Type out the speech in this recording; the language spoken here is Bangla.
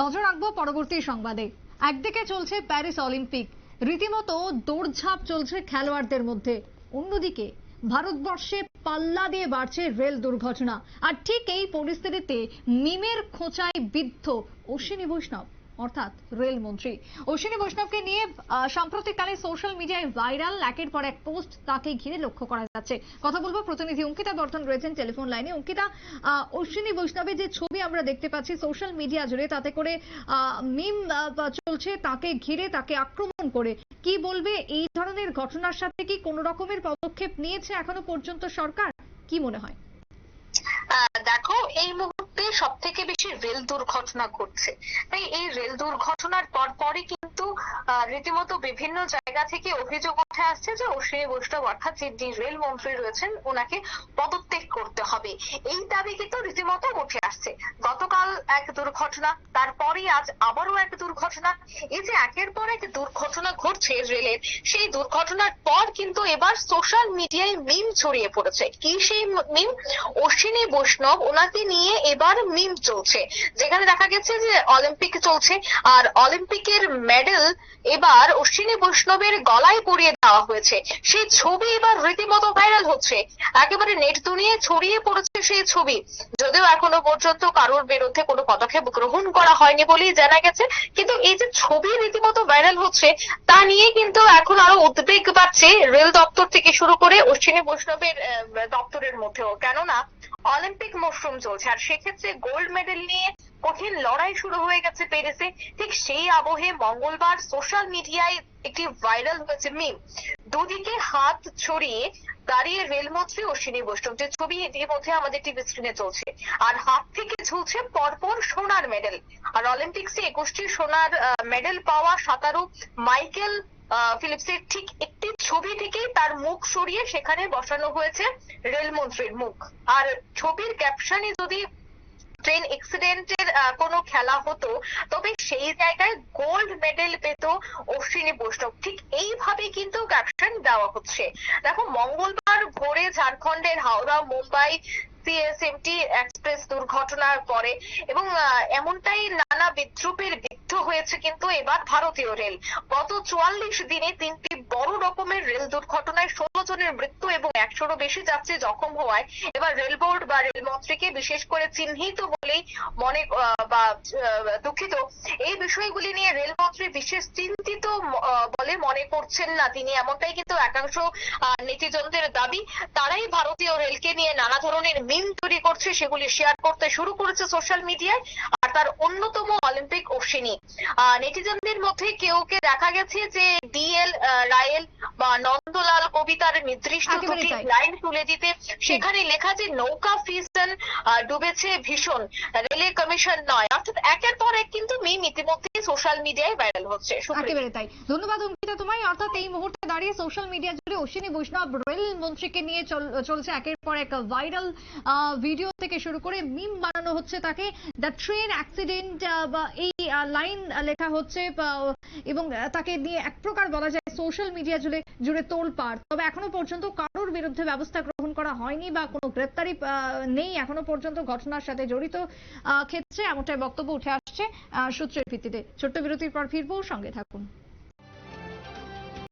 নজর রাখব পরবর্তী সংবাদে। একদিকে চলছে প্যারিস অলিম্পিক। রীতিমতো দৌড়ঝাঁপ চলছে খেলোয়াড়দের মধ্যে। অন্যদিকে ভারতবর্ষে পাল্লা দিয়ে বাড়ছে রেল দুর্ঘটনা। আর ঠিক এই পরিস্থিতিতে মিমের খোঁচায় বিদ্ধ অশ্বিনী বৈষ্ণব। অর্থাৎ রেলমন্ত্রী অশ্বিনী বৈষ্ণবকে নিয়ে সাম্প্রতিককালে সোশ্যাল মিডিয়ায় ভাইরাল একের পর এক পোস্ট তাকে ঘিরে লক্ষ্য করা যাচ্ছে। কথা বলব প্রতিনিধি অঙ্কিতা বর্ধন রয়েছেন টেলিফোন লাইনে অঙ্কিতা অশ্বিনী বৈষ্ণবের যে ছবি আমরা দেখতে পাচ্ছি সোশ্যাল মিডিয়া জুড়ে, তাতে করে মিম চলছে তাকে ঘিরে, তাকে আক্রমণ করে। কি বলবে? এই ধরনের ঘটনার সাথে কি কোনো রকমের পদক্ষেপ নিয়েছে এখনও পর্যন্ত সরকার? কি মনে হয়? দেখো, এই মুহূর্তে সব বেশি রেল দুর্ঘটনা ঘটছে। তাই এই রেল দুর্ঘটনার পর পরই কিন্তু রীতিমতো বিভিন্ন জায়গা থেকে অভিযোগ উঠে আসছে যে অশ্বিনী বৈষ্ণব অর্থাৎ যিনি রেল মন্ত্রী রয়েছেন ওনাকে পদত্যাগ করতে হবে। এই দাবি কিন্তু রীতিমতো উঠে আসছে। এক দুর্ঘটনা, তারপরেই আজ আবারও এক দুর্ঘটনা। এই যে একের পর এক দুর্ঘটনা ঘটছে রেলের, সেই দুর্ঘটনার পর কিন্তু এবার সোশ্যাল মিডিয়ায় মিম ছড়িয়ে পড়েছে। কি সেই মিম অশ্বিনী বৈষ্ণব, ওনাকে নিয়ে এবার মিম চলছে। যেখানে দেখা গেছে যে অলিম্পিক চলছে, আর অলিম্পিকের মেডেল এবার অশ্বিনী বৈষ্ণবের গলায় পরিয়ে দেওয়া হয়েছে। সেই ছবি এবার রীতিমতো ভাইরাল হচ্ছে। একেবারে নেট দুনিয়ায় ছড়িয়ে পড়েছে সেই ছবি। যদিও এখনও পর্যন্ত কারোর বিরুদ্ধে কোনো পদক্ষেপ গ্রহণ করা হয়নি বলেই জানা গেছে। কিন্তু এই যে ছবি রীতিমতো ভাইরাল হচ্ছে, তা নিয়ে কিন্তু এখন আরও উদ্বেগ পাচ্ছে রেল দপ্তর থেকে শুরু করে অশ্বিনী বৈষ্ণবের দপ্তরের মধ্যেও। কেননা অলিম্পিক মরশুম চলছে, আর সেক্ষেত্রে গোল্ড মেডেল নিয়ে কঠিন লড়াই শুরু হয়ে গেছে পেরেসে। ঠিক সেই আবহে মঙ্গলবার সোশ্যাল মিডিয়ায় একটি ভাইরাল হয়েছে মিম দুদিকে হাত ছড়িয়ে দাঁড়িয়ে রেলমন্ত্রী অশ্বিনী বৈষ্ণব। যে ছবি ইতিমধ্যে আমাদের টিভি স্ক্রিনে চলছে। আর হাত থেকে ঝুলছে পরপর সোনার মেডেল আর অলিম্পিক্সে একুশটি সোনার মেডেল পাওয়া সাঁতারু মাইকেল ফিলিপসের ঠিক একটি ছবি থেকেই তার মুখ সরিয়ে সেখানে বসানো হয়েছে রেলমন্ত্রীর মুখ। আর ছবির ক্যাপশনে যদি ট্রেন অ্যাক্সিডেন্টের কোনো খেলা হতো, তবে সেই জায়গায় গোল্ড মেডেল পেত অশ্বিনী বৈষ্ণব। ঠিক এইভাবে কিন্তু ক্যাপশন দেওয়া হচ্ছে। দেখো, মঙ্গলবার ভোরে ঝাড়খণ্ডের হাওড়া, মুম্বাই সিএসএমটি এক্সপ্রেস দুর্ঘটনার পরে এবং এমনটাই নানা বিদ্রুপের বিদ্ধ হয়েছে কিন্তু এবার ভারতীয় রেল। গত চুয়াল্লিশ দিনে তিনটি বড় রকমের রেল দুর্ঘটনায় ষোলো জনের মৃত্যু এবং একশোরও বেশি যাত্রী জখম হওয়ায় এবার রেল বোর্ড বা রেলমন্ত্রীকে বিশেষ করে চিহ্নিত বলেই মনে বা দুঃখিত। এই বিষয়গুলি নিয়ে রেল মন্ত্রী বিশেষ চিন্তিত বলে মনে করছেন না তিনি। এমনটাই কিন্তু একাংশ আহ, নেটিজনদের দাবি। তারাই ভারতীয় রেলকে নিয়ে নানা ধরনের মিম তৈরি করছে সেগুলি শেয়ার করতে শুরু করেছে সোশ্যাল মিডিয়ায় তার অন্যতম অলিম্পিক অশ্বিনী। নেটিজনদের মধ্যে কেউ কে দেখা গেছে যে ডিএল রায়েল বা নন্দলাল কবিতার নির্দিষ্ট দুটি লাইন তুলে দিতে। সেখানে লেখা যে নৌকা ফিসন ডুবেছে ভীষণ। রেলের কমিশন নয়। অর্থাৎ একের পর এক কিন্তু মিম ইতিমধ্যে সোশ্যাল মিডিয়ায় ভাইরাল হচ্ছে। একেবারে তাই। ধন্যবাদ অঙ্কিতা তোমায়। অর্থাৎ এই মুহূর্তে দাঁড়িয়ে সোশ্যাল মিডিয়া জুড়ে অশ্বিনী বৈষ্ণব রেল মন্ত্রীকে নিয়ে চল- চলছে একের পর এক ভাইরাল ভিডিও থেকে শুরু করে মিম বানানো হচ্ছে তাকে। দ্য ট্রেন অ্যাক্সিডেন্ট বা এই লাইন লেখা হচ্ছে এবং তাকে নিয়ে এক প্রকার বলা যায় সোশ্যাল মিডিয়া জুড়ে জুড়ে তোলপাড়। তবে এখনও পর্যন্ত কারোর বিরুদ্ধে ব্যবস্থা গ্রহণ করা হয়নি বা কোনো গ্রেপ্তারি নেই। এখনও পর্যন্ত ঘটনার সাথে জড়িত ক্ষেত্রে এমনটাই বক্তব্য উঠে আসছে সূত্রের ভিত্তিতে। ছোট্ট বিরতির পর ফিরবো, সঙ্গে থাকুন।